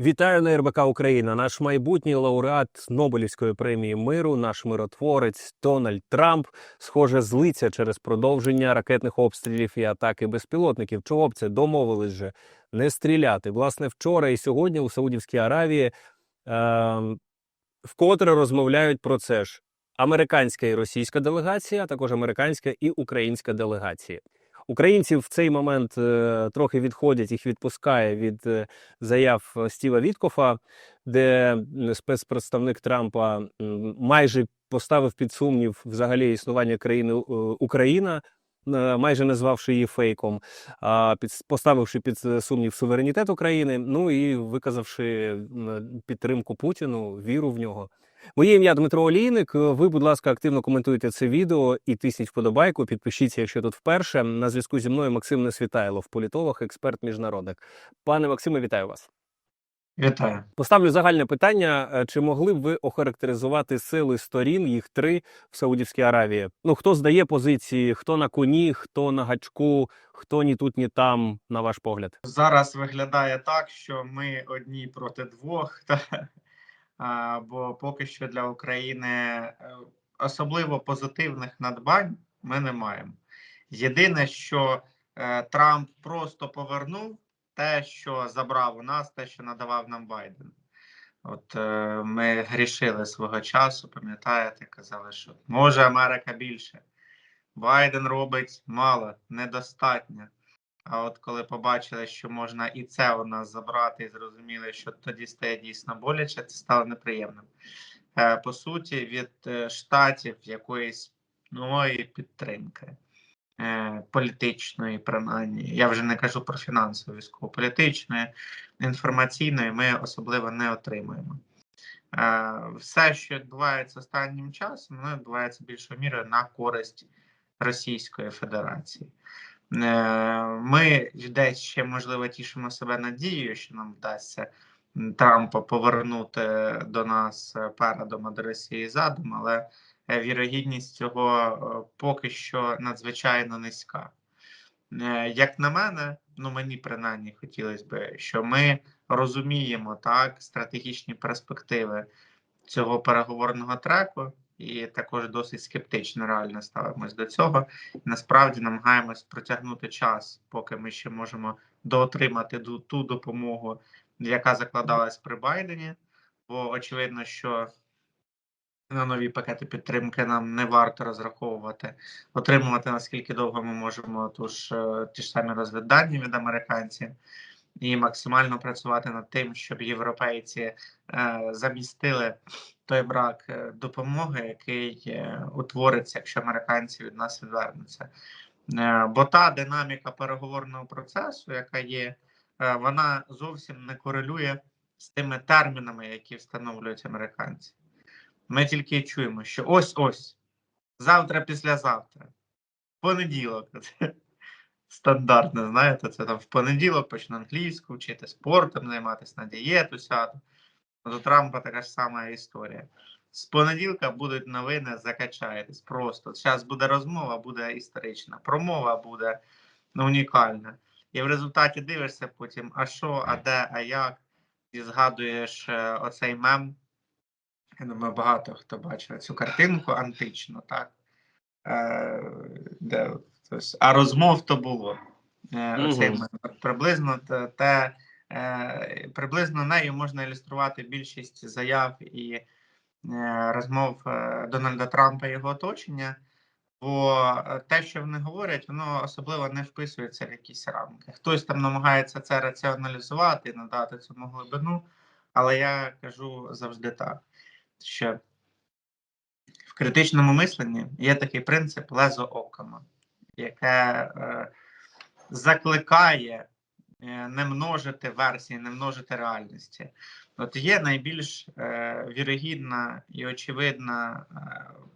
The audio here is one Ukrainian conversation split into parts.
Вітаю на РБК Україна. Наш майбутній лауреат Нобелівської премії миру, наш миротворець Дональд Трамп, схоже, злиться через продовження ракетних обстрілів і атаки безпілотників. Чого б це домовились же не стріляти? Власне, вчора і сьогодні у Саудівській Аравії е, вкотре розмовляють про це ж американська і російська делегація, а також американська і українська делегації. Українці в цей момент е, трохи відходять, їх відпускає від е, заяв е, Стіва Віткофа, де спецпредставник Трампа майже поставив під сумнів взагалі існування країни Україна, майже назвавши її фейком, а під поставивши під сумнів суверенітет України, ну і виказавши підтримку Путіну, віру в нього. Моє ім'я Дмитро Олійник. Ви, будь ласка, активно коментуйте це відео і тисніть вподобайку. Підпишіться, якщо тут вперше. На зв'язку зі мною Максим Несвітайлов, політолог, експерт, міжнародник. Пане Максиме, вітаю вас. Вітаю. Поставлю загальне питання: Е, чи могли б ви охарактеризувати сили сторін, їх три в Саудівській Аравії? Ну хто здає позиції, хто на коні, хто на гачку, хто ні тут, ні там, на ваш погляд? Зараз виглядає так, що ми одні проти двох, та, бо поки що для України е, особливо позитивних надбань ми не маємо. Єдине, що е, Трамп просто повернув те, що забрав у нас, те, що надавав нам Байден. От е, ми грішили свого часу, пам'ятаєте, казали, що може Америка більше. Байден робить мало, недостатньо. А от коли побачили, що можна і це у нас забрати, і зрозуміли, що тоді стає дійсно боляче, це стало неприємним. Е, По суті, від е, штатів якоїсь нової підтримки е, політичної, принаймні, я вже не кажу про фінансову військову, політичної, інформаційної ми особливо не отримуємо. Все, що відбувається останнім часом, воно відбувається більшою мірою на користь Російської Федерації. Е, Ми десь ще можливо тішимо себе надією, що нам вдасться Трампа повернути до нас е, передом до Росії задом, але е, вірогідність цього поки що надзвичайно низька. Як на мене, ну мені принаймні хотілося би, що ми розуміємо так стратегічні перспективи цього переговорного треку, і також досить скептично реально ставимось до цього. Насправді намагаємось протягнути час, поки ми ще можемо доотримати ту допомогу, яка закладалась при Байдені. Бо очевидно, що на нові пакети підтримки нам не варто розраховувати, отримувати наскільки довго ми можемо тож е, ті ж самі розвіддані від американців, і максимально працювати над тим, щоб європейці е, замістили той брак е, допомоги, який е, утвориться, якщо американці від нас відвернуться. Бо та динаміка переговорного процесу, яка є, вона зовсім не корелює з тими термінами, які встановлюють американці. Ми тільки чуємо, що ось ось, завтра, післязавтра, понеділок. Стандартно, знаєте, це там в понеділок почну англійську вчити, спортом займатися на дієту сяду. До Трампа така ж сама історія. З понеділка будуть новини, закачаєтесь просто. Зараз буде розмова, буде історична, промова буде ну, унікальна. І в результаті дивишся потім, а що, а де, а як, і згадуєш е, оцей мем. Я думаю, багато хто бачив цю картинку античну, так? Е, де, ось, а розмов то було. Е, оцей. Приблизно те, е, приблизно нею можна ілюструвати більшість заяв і е, розмов Дональда Трампа і його оточення. Бо те, що вони говорять, воно особливо не вписується в якісь рамки. Хтось там намагається це раціоналізувати, надати цьому глибину, але я кажу завжди так, що в критичному мисленні є такий принцип лезо окома, яке е, закликає е, не множити версії, не множити реальності. От є найбільш е, вірогідна і очевидна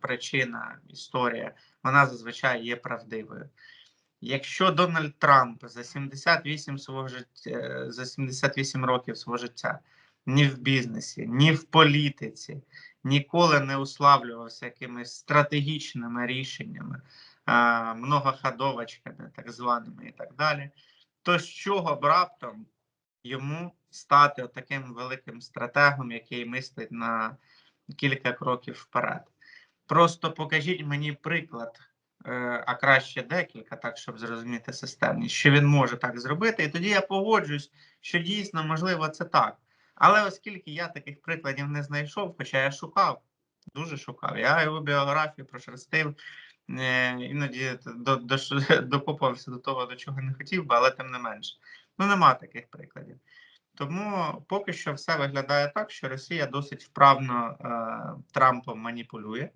причина, історія, вона зазвичай є правдивою. Якщо Дональд Трамп за 78 свого життя, за 78 років свого життя ні в бізнесі, ні в політиці ніколи не уславлювався якимись стратегічними рішеннями, многоходовочками, так званими і так далі, то з чого б раптом йому стати таким великим стратегом, який мислить на кілька кроків вперед. Просто покажіть мені приклад, е, а краще декілька, так щоб зрозуміти системність, що він може так зробити, і тоді я погоджуюсь, що дійсно можливо це так. Але оскільки я таких прикладів не знайшов, хоча я шукав, дуже шукав, я його біографію прошерстив, іноді до, до, докопався до того, до чого не хотів би, але тим не менше. Ну, нема таких прикладів. Тому поки що все виглядає так, що Росія досить вправно е, Трампом маніпулює.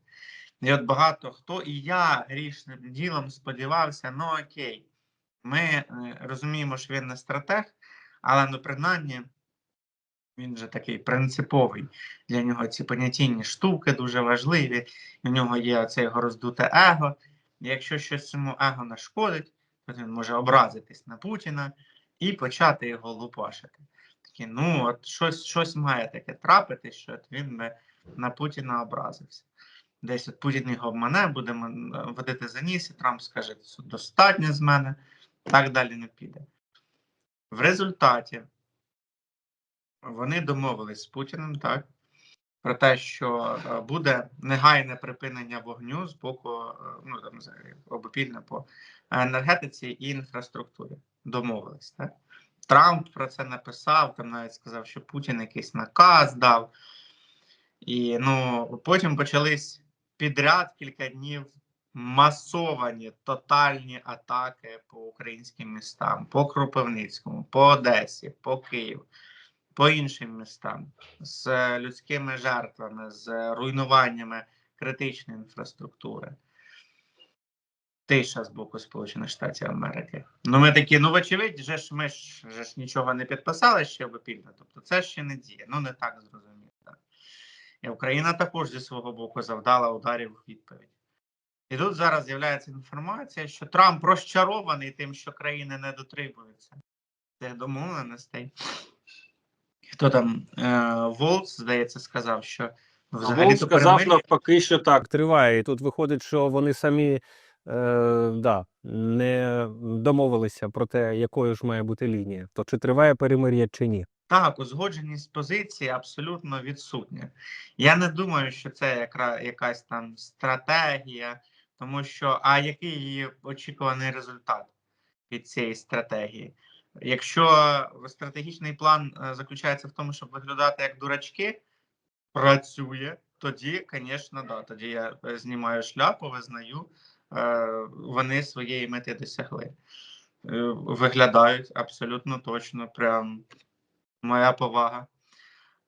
І от багато хто, і я грішним ділом сподівався, ну окей, ми е, розуміємо, що він не стратег, але ну принаймні він же такий принциповий. Для нього ці понятійні штуки дуже важливі. У нього є оце його роздуте его. Якщо щось цьому его нашкодить, то він може образитись на Путіна і почати його лупашити. Такі, ну, от щось, щось має таке трапити, що от він би на Путіна образився. Десь от Путін його обмане, буде мен- водити за ніс, і Трамп скаже, «Це достатньо з мене, так далі не піде. В результаті вони домовились з Путіним, так, про те, що е, буде негайне припинення вогню з боку, е, ну там взагалі, обопільне по енергетиці і інфраструктурі. Домовились, так? Трамп про це написав, там навіть сказав, що Путін якийсь наказ дав. І ну, потім почались підряд кілька днів масовані тотальні атаки по українським містам, по Кропивницькому, по Одесі, по Києву, по іншим містам з людськими жертвами, з руйнуваннями критичної інфраструктури. Тиша з боку Сполучених Штатів Америки. Ну, ми такі, ну, вочевидь, же ж ми ж, же ж нічого не підписали ще обопільно. Тобто це ще не діє. Ну, не так зрозуміло. І Україна також зі свого боку завдала ударів у відповідь. І тут зараз з'являється інформація, що Трамп розчарований тим, що країни не дотримуються цих домовленостей. Хто там е, Волц, здається, сказав, що взагалі Волк то сказав навпаки, що так. Так триває. І тут виходить, що вони самі е, да, не домовилися про те, якою ж має бути лінія. То чи триває перемир'я, чи ні. Так, узгодженість позиції абсолютно відсутня. Я не думаю, що це якра, якась там стратегія, тому що а який її очікуваний результат від цієї стратегії? Якщо стратегічний план е, заключається в тому, щоб виглядати як дурачки, працює, тоді, звісно, да, тоді я е, знімаю шляпу, визнаю, е, вони своєї мети досягли. Е, Виглядають абсолютно точно, прям моя повага.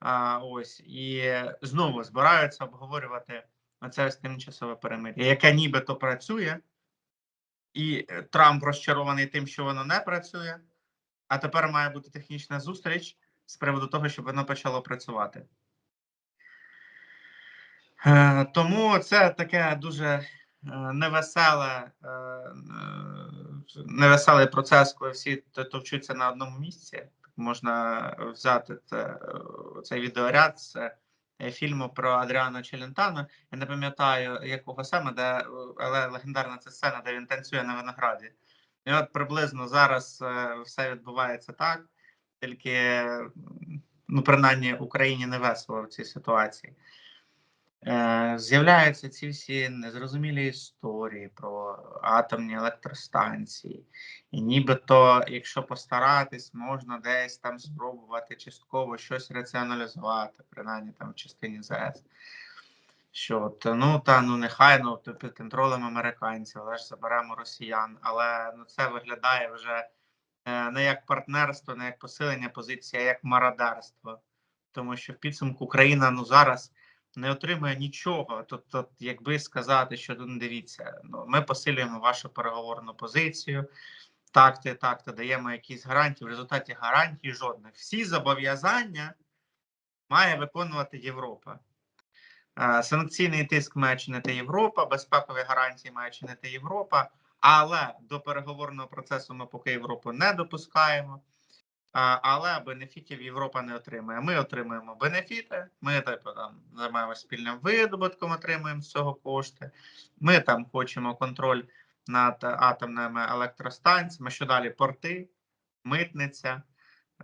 А, ось і знову збираються обговорювати оце ось тимчасове перемир'я, яке нібито працює, і е, Трамп розчарований тим, що воно не працює. А тепер має бути технічна зустріч з приводу того, щоб воно почало працювати. Е, тому це таке дуже е, невеселе, е, невеселий процес, коли всі товчуться на одному місці. Можна взяти це, цей відеоряд з фільму про Адріана Челентано. Я не пам'ятаю, якого саме, де, але легендарна ця сцена, де він танцює на винограді. І от приблизно зараз е, все відбувається так, тільки, ну, принаймні, Україні не весело в цій ситуації. Е, З'являються ці всі незрозумілі історії про атомні електростанції. І нібито, якщо постаратись, можна десь там спробувати частково щось раціоналізувати, принаймні там в частині ЗС. Що от, ну та ну нехай ну під контролем американців, але ж заберемо росіян. Але ну це виглядає вже е, не як партнерство, не як посилення позиції, а як мародерство. Тому що в підсумку Україна ну зараз не отримує нічого. Тобто, якби сказати, що ну дивіться, ну ми посилюємо вашу переговорну позицію. Так, то так, то даємо якісь гарантії. В результаті гарантій жодних. Всі зобов'язання має виконувати Європа. Санкційний тиск має чинити Європа, безпекові гарантії має чинити Європа, але до переговорного процесу ми поки Європу не допускаємо. Але бенефітів Європа не отримує. Ми отримуємо бенефіти. Ми типу, там займаємося спільним видобутком, отримуємо з цього кошти. Ми там хочемо контроль над атомними електростанціями. Що далі? Порти, митниця,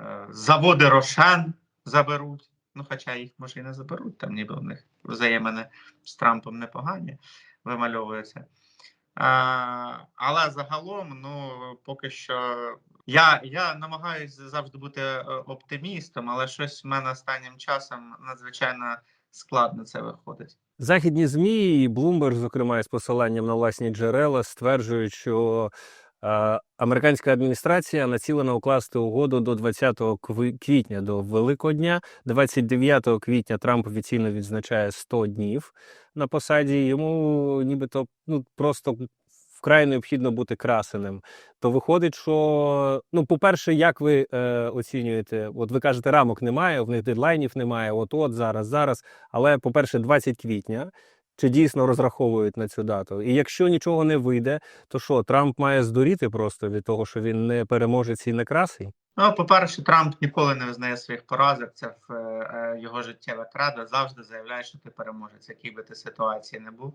е, заводи Рошен заберуть. Ну, хоча їх може і не заберуть, там ніби в них взаємини з Трампом непогані вимальовуються. А, але загалом, ну поки що я, я намагаюся завжди бути е, оптимістом, але щось в мене останнім часом надзвичайно складно це виходить. Західні змі і Bloomberg, зокрема, з посиланням на власні джерела, стверджують, що американська адміністрація націлена укласти угоду до 20 кви- квітня, до Великого дня. 29 квітня Трамп офіційно відзначає 100 днів на посаді. Йому нібито ну просто вкрай необхідно бути красеним. То виходить, що ну, по-перше, як ви е, оцінюєте? От ви кажете, рамок немає, в них дедлайнів немає. От от зараз, зараз. Але, по-перше, 20 квітня. Чи дійсно розраховують на цю дату? І якщо нічого не вийде, то що Трамп має здуріти просто від того, що він не переможець і некрасий? Ну, по-перше, Трамп ніколи не визнає своїх поразок. Це в е, його життєве кредо. Завжди заявляє, що ти переможець, який би ти ситуації не був.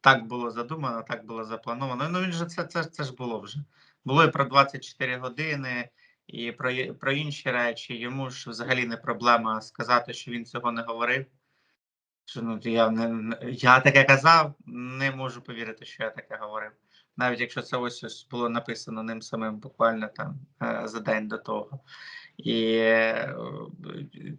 Так було задумано, так було заплановано. Ну він же це, це, це ж було вже. Було і про 24 години, і про, про інші речі. Йому ж взагалі не проблема сказати, що він цього не говорив. Що, ну, я, не, я таке казав, не можу повірити, що я таке говорив. Навіть якщо це ось ось було написано ним самим буквально там е, за день до того. І е,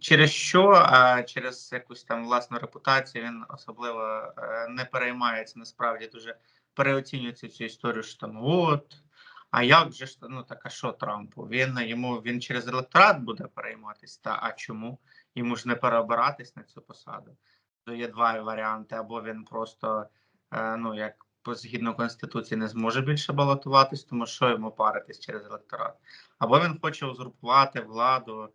через що, а через якусь там власну репутацію він особливо е, не переймається. Насправді дуже переоцінюється цю історію, що там от. А як же ж ну так, а що Трампу? Він йому він через електорат буде перейматись. Та а чому? Йому ж не переобиратись на цю посаду. Є два варіанти: або він просто е, ну як згідно конституції не зможе більше балотуватись, тому що йому паритись через електорат, або він хоче узурпувати владу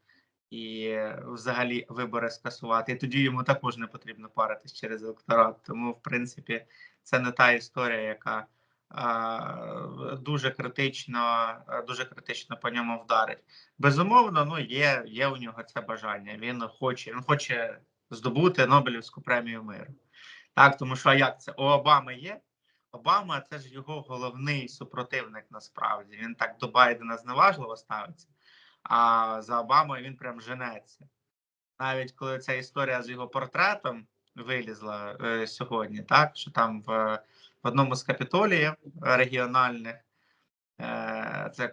і е, взагалі вибори скасувати. І тоді йому також не потрібно паритись через електорат. Тому, в принципі, це не та історія, яка а, дуже критично, е, дуже критично по ньому вдарить. Безумовно, ну є, є у нього це бажання. Він хоче, він хоче здобути Нобелівську премію миру. Так, тому що а як це? У Обами є. Обама це ж його головний супротивник насправді. Він так до Байдена зневажливо ставиться, а за Обамою він прям женеться. Навіть коли ця історія з його портретом вилізла е, сьогодні, так що там в, в одному з капітоліїв регіональних е, це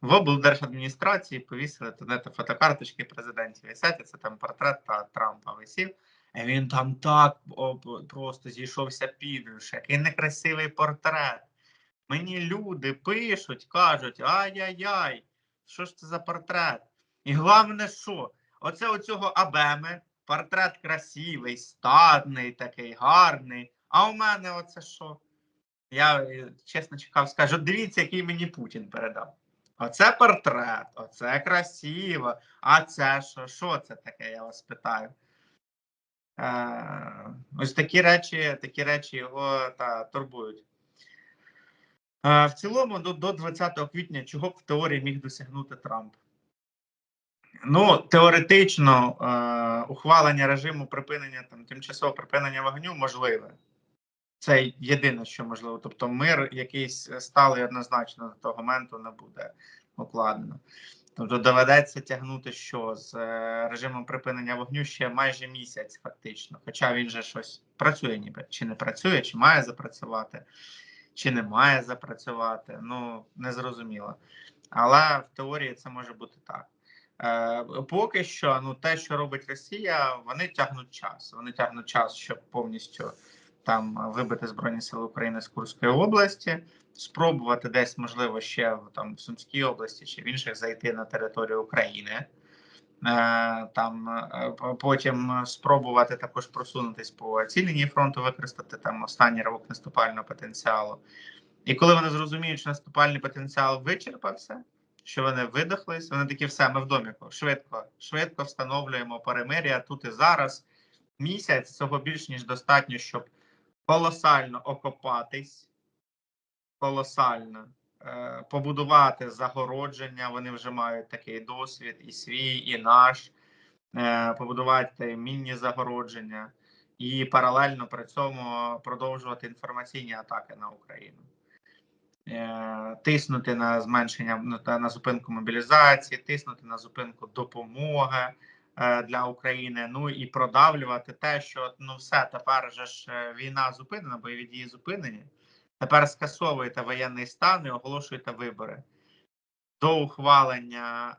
в облдержадміністрації повісили то фотокарточки президентів висять, це там портрет та Трампа висів. І він там так просто зійшовся підвише, який некрасивий портрет. Мені люди пишуть, кажуть: ай-яй-яй, що ж це за портрет? І головне, що? Оце у цього Абеми портрет красивий, статний, такий гарний. А у мене оце що? Я е, чесно чекав, скажу, дивіться, який мені Путін передав. Оце портрет, оце красиво. А це що? Що це таке? Я вас питаю. Е, ось такі речі, такі речі його та, турбують. Е, в цілому, до, до 20 квітня, чого б в теорії міг досягнути Трамп? Ну, теоретично, е, ухвалення режиму припинення там тимчасового припинення вогню можливе. Це єдине, що можливо. Тобто, мир якийсь сталий однозначно до того моменту не буде укладено. Тобто доведеться тягнути що з е, режимом припинення вогню ще майже місяць, фактично. Хоча він же щось працює, ніби чи не працює, чи має запрацювати, чи не має запрацювати. Ну незрозуміло. Але в теорії це може бути так. Е, поки що, ну те, що робить Росія, вони тягнуть час. Вони тягнуть час, щоб повністю там вибити Збройні Сили України з Курської області, спробувати десь, можливо, ще там в Сумській області чи в інших зайти на територію України. Е, Там е, потім спробувати також просунутись по цій лінії фронту, використати там останній ривок наступального потенціалу. І коли вони зрозуміють, що наступальний потенціал вичерпався, що вони видохлись, вони такі все, ми в доміку. Швидко, швидко встановлюємо перемир'я тут і зараз. Місяць цього більш ніж достатньо, щоб колосально окопатись, колосально е, побудувати загородження. Вони вже мають такий досвід, і свій, і наш. Е, побудувати мінні загородження і паралельно при цьому продовжувати інформаційні атаки на Україну. е, тиснути на зменшення ну, на зупинку мобілізації, тиснути на зупинку допомоги для України. Ну і продавлювати те, що ну все тепер же ж е, війна зупинена, бойові дії зупинені. Тепер скасовуєте воєнний стан і оголошуєте вибори. До ухвалення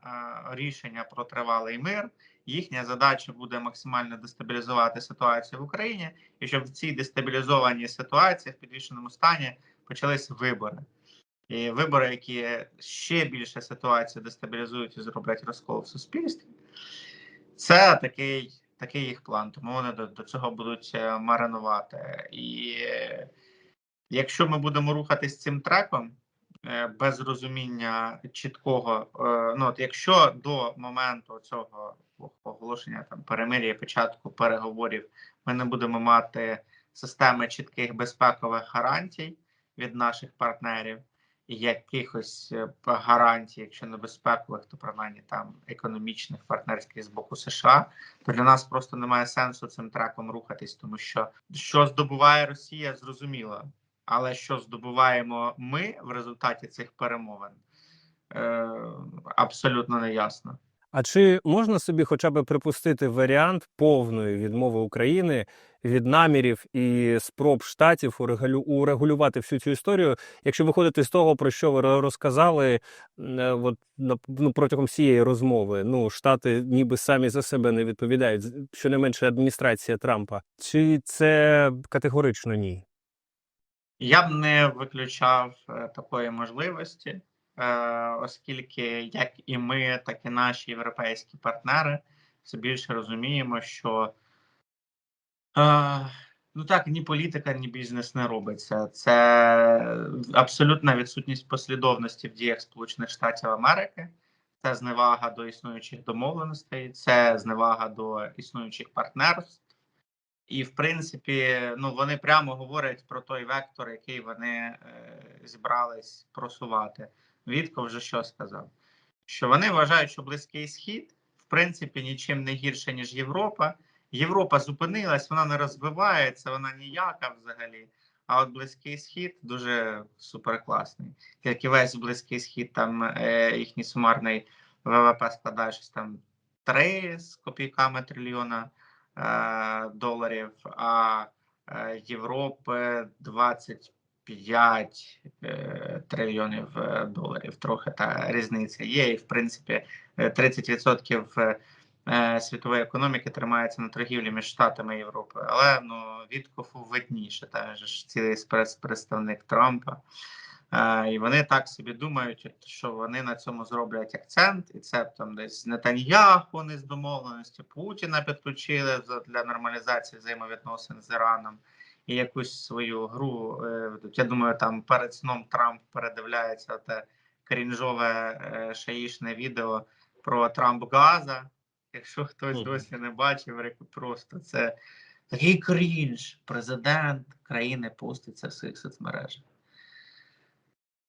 е, рішення про тривалий мир їхня задача буде максимально дестабілізувати ситуацію в Україні, і щоб в цій дестабілізованій ситуації в підвішеному стані почались вибори. І вибори, які ще більше ситуацію дестабілізують і зроблять розкол в суспільстві, це такий, такий їх план. Тому вони до, до цього будуть е, маринувати. І е, якщо ми будемо рухатись цим треком, е, без розуміння чіткого, ну от якщо до моменту цього оголошення там перемир'я, початку переговорів, ми не будемо мати системи чітких безпекових гарантій від наших партнерів якихось е, гарантій, якщо не безпекових, то принаймні там економічних партнерських з боку США, то для нас просто немає сенсу цим треком рухатись, тому що що здобуває Росія, зрозуміло. Але що здобуваємо ми в результаті цих перемовин, е, абсолютно неясно. А чи можна собі хоча б припустити варіант повної відмови України від намірів і спроб штатів урегулювати всю цю історію, якщо виходити з того, про що ви розказали е, от, ну, протягом всієї розмови? Ну, штати ніби самі за себе не відповідають, щонайменше адміністрація Трампа. Чи це категорично ні? Я б не виключав е, такої можливості, оскільки як і ми, так і наші європейські партнери все більше розуміємо, що е, ну так ні політика, ні бізнес не робиться. Це абсолютна відсутність послідовності в діях Сполучених Штатів Америки. Це зневага до існуючих домовленостей, це зневага до існуючих партнерств. І, в принципі, ну вони прямо говорять про той вектор, який вони е, зібрались просувати. Вітко вже що сказав? Що вони вважають, що Близький Схід, в принципі, нічим не гірше, ніж Європа. Європа зупинилась, вона не розвивається, вона ніяка взагалі. А от Близький Схід дуже суперкласний. Як і весь Близький Схід, там е, їхній сумарний ВВП складає щось там 3 з копійками трильйона е, доларів, а е, Європи 25 е, трильйонів е, доларів. Трохи та різниця є. І в принципі е, 30% е, світової економіки тримається на торгівлі між Штатами і Європою. Але ну Віткофу видніше, та ж цілий спецпредставник Трампа. Е, і вони так собі думають, що вони на цьому зроблять акцент, і це там десь Нетаньяху не з домовленості, Путіна підключили для нормалізації взаємовідносин з Іраном і якусь свою гру. е. Я думаю, там перед сном Трамп передивляється те крінжове е, шаїшне відео про Трамп Газа. Якщо хтось досі не бачив, просто це такий крінж. Президент країни поститься в своїх соцмережах.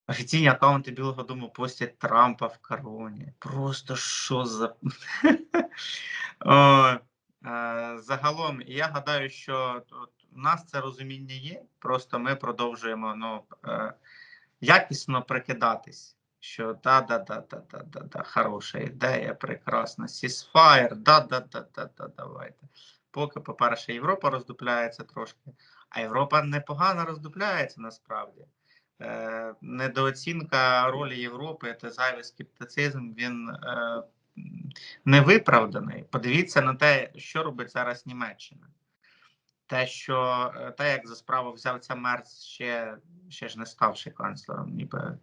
Офіційні аккаунти Білого Дому постять Трампа в короні. Просто що за. Е, загалом, я гадаю, що у нас це розуміння є. Просто ми продовжуємо ну, е, якісно прикидатись. Що да, да, да, да, да, да, да, хороша ідея, прекрасна. Сісфаєр, да, да, да, да, да, давайте. Поки, по-перше, Європа роздупляється трошки, а Європа непогано роздупляється насправді е, недооцінка ролі Європи та зайвий скептицизм він невиправданий. Подивіться на те, що робить зараз Німеччина. Те, що е, те, як за справу взявся Мерц, ще, ще ж не ставши канцлером, ніби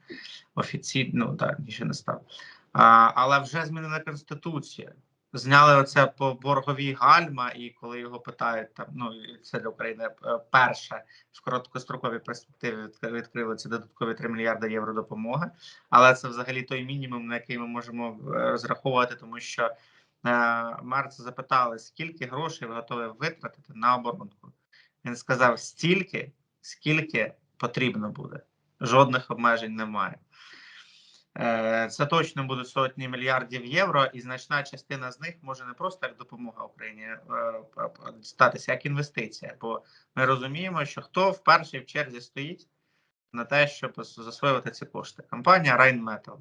офіційно, ну так, ще не став. А, але вже змінена конституція. Зняли оце по борговій гальма, і коли його питають, там ну це для України е, перше в короткостроковій перспективі відкрили ці додаткові 3 мільярди євро допомоги. Але це взагалі той мінімум, на який ми можемо е, розраховувати, тому що е, Мерца запитали, скільки грошей ви готові витратити на оборонку. Він сказав: стільки, скільки потрібно буде. Жодних обмежень немає. Е, Це точно будуть сотні мільярдів євро, і значна частина з них може не просто як допомога Україні е, п- статися, як інвестиція. Бо ми розуміємо, що хто в першій черзі стоїть, на те, щоб засвоювати ці кошти. Компанія Rheinmetall.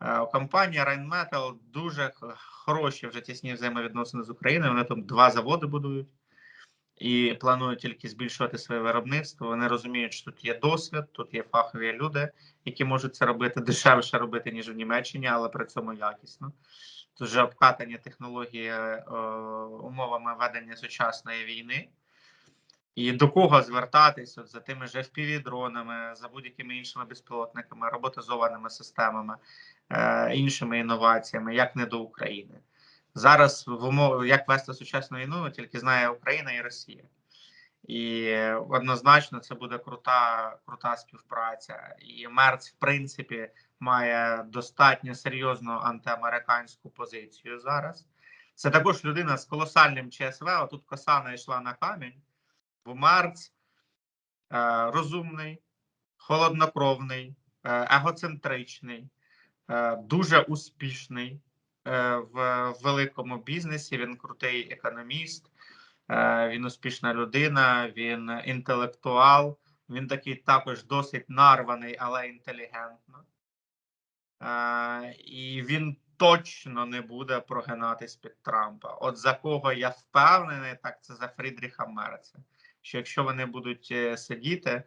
Е, У компанії Rheinmetall дуже хороші вже тісні взаємовідносини з Україною. Вони там два заводи будують і планують тільки збільшувати своє виробництво. Вони розуміють, що тут є досвід, тут є фахові люди, які можуть це робити дешевше робити, ніж в Німеччині, але при цьому якісно. Вже обкатані технології е, умовами ведення сучасної війни. І до кого звертатись от за тими ж FPV-дронами, за будь-якими іншими безпілотниками, роботизованими системами, е, іншими інноваціями, як не до України. Зараз в умовах, як вести сучасну війну, тільки знає Україна і Росія. І однозначно це буде крута, крута співпраця. І Мерц, в принципі, має достатньо серйозну антиамериканську позицію зараз. Це також людина з колосальним ЧСВ. Отут коса найшла на камінь. Бо Марц е, розумний, холоднокровний, е, егоцентричний, е, дуже успішний в великому бізнесі. Він крутий економіст, е, він успішна людина, він інтелектуал. Він такий також досить нарваний, але інтелігентно. Е, і він точно не буде прогинатись під Трампа. От за кого я впевнений, так це за Фрідріха Мерца. Що якщо вони будуть е, сидіти,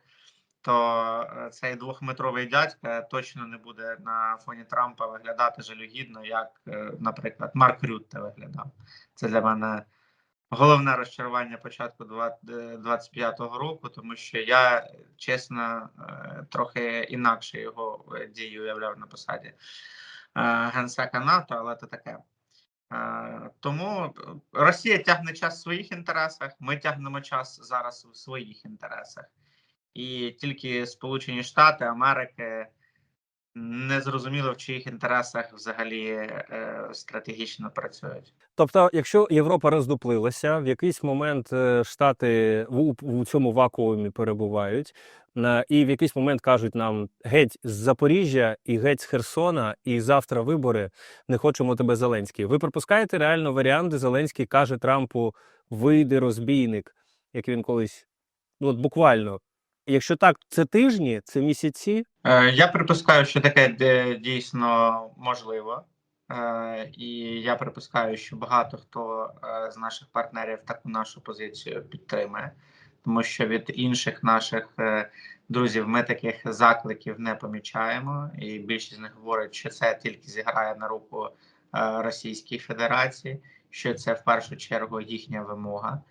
то е, цей двохметровий дядька точно не буде на фоні Трампа виглядати жалюгідно, як, е, наприклад, Марк Рютте виглядав. Це для мене головне розчарування початку 25-го року, тому що я чесно е, трохи інакше його е, дії уявляв на посаді е, генсека НАТО, але це таке. Е, Тому Росія тягне час в своїх інтересах, ми тягнемо час зараз в своїх інтересах. І тільки Сполучені Штати Америки не зрозуміло, в чиїх інтересах взагалі е, стратегічно працюють. Тобто, якщо Європа роздуплилася, в якийсь момент е, Штати в, у цьому вакуумі перебувають, і в якийсь момент кажуть нам геть з Запоріжжя і геть з Херсона, і завтра вибори, не хочемо тебе Зеленський. Ви припускаєте реально варіант, де Зеленський каже Трампу: вийди розбійник, як він колись, ну от буквально. Якщо так, це тижні, це місяці. Е, Я припускаю, що таке дійсно можливо. Е, І я припускаю, що багато хто е, з наших партнерів таку нашу позицію підтримує, тому що від інших наших друзів ми таких закликів не помічаємо, і більшість з них говорить, що це тільки зіграє на руку Російській Федерації, що це в першу чергу їхня вимога,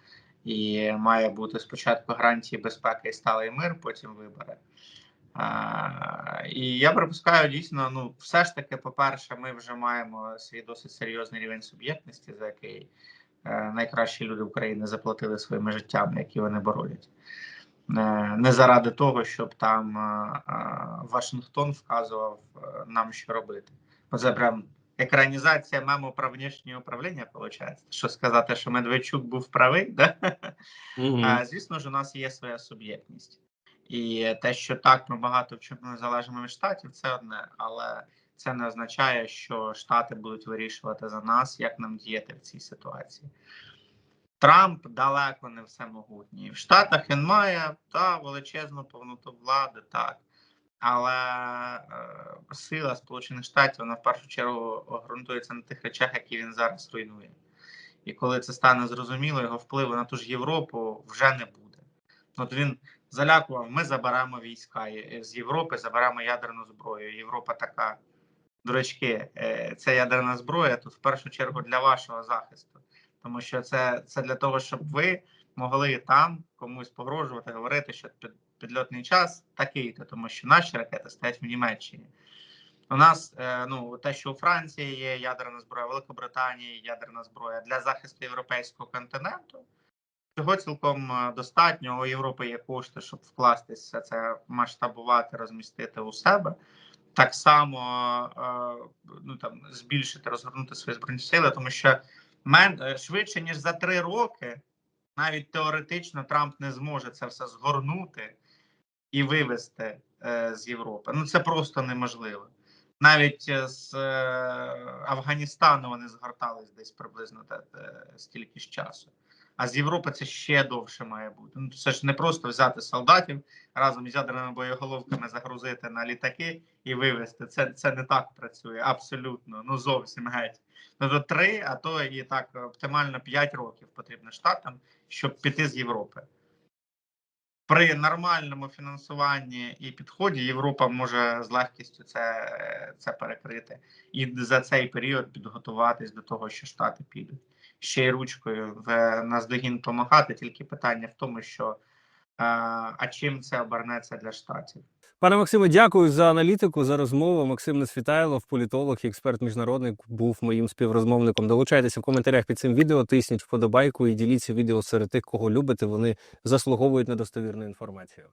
і має бути спочатку гарантії безпеки і сталий мир, потім вибори. А, і я припускаю дійсно, ну все ж таки, по-перше, ми вже маємо свій досить серйозний рівень суб'єктності, за який е, найкращі люди України заплатили своїми життями, які вони боронять. Е, не заради того, щоб там е, е, Вашингтон вказував е, нам, що робити. Бо це прям екранізація мему про внішнє управління, виходить. Що сказати, що Медведчук був правий, да? А, звісно ж, у нас є своя суб'єктність. І те, що так ми багато в чому не залежимо від штатів, це одне, але це не означає, що Штати будуть вирішувати за нас, як нам діяти в цій ситуації. Трамп далеко не всемогутній. В Штатах він має та величезну повноту влади, так. Але е, сила Сполучених Штатів вона в першу чергу ґрунтується на тих речах, які він зараз руйнує. І коли це стане зрозуміло, його впливу на ту ж Європу вже не буде. От він залякував: ми заберемо війська е, з Європи, заберемо ядерну зброю. Європа така, дурачки, е, це ядерна зброя тут в першу чергу для вашого захисту, тому що це, це для того, щоб ви могли там комусь погрожувати, говорити, що під, підльотний час такий-то, тому що наші ракети стоять в Німеччині. У нас е, ну те, що у Франції є ядерна зброя, Великобританії ядерна зброя для захисту європейського континенту. Цього цілком е, достатньо. У Європи є кошти, щоб вкласти все це масштабувати, розмістити у себе. Так само е, ну там збільшити, розгорнути свої збройні сили, тому що мен швидше ніж за три роки, навіть теоретично Трамп не зможе це все згорнути і вивести е, з Європи. Ну це просто неможливо. Навіть е, з е, Афганістану вони згортались десь приблизно те, те, стільки ж часу. А з Європи це ще довше має бути. Ну це ж не просто взяти солдатів разом з ядерними боєголовками, загрузити на літаки і вивезти. Це, це не так працює абсолютно. Ну зовсім геть. Ну то три, а то і так оптимально 5 років потрібно штатам, щоб піти з Європи. При нормальному фінансуванні і підході Європа може з легкістю це, це перекрити і за цей період підготуватись до того, що штати підуть. Ще й ручкою в наздогін помагати. Тільки питання в тому, що е, а чим це обернеться для штатів. Пане Максиме, дякую за аналітику, за розмову. Максим Несвітайлов, політолог і експерт міжнародник, був моїм співрозмовником. Долучайтеся в коментарях під цим відео, тисніть вподобайку і діліться відео серед тих, кого любите. Вони заслуговують на достовірну інформацію.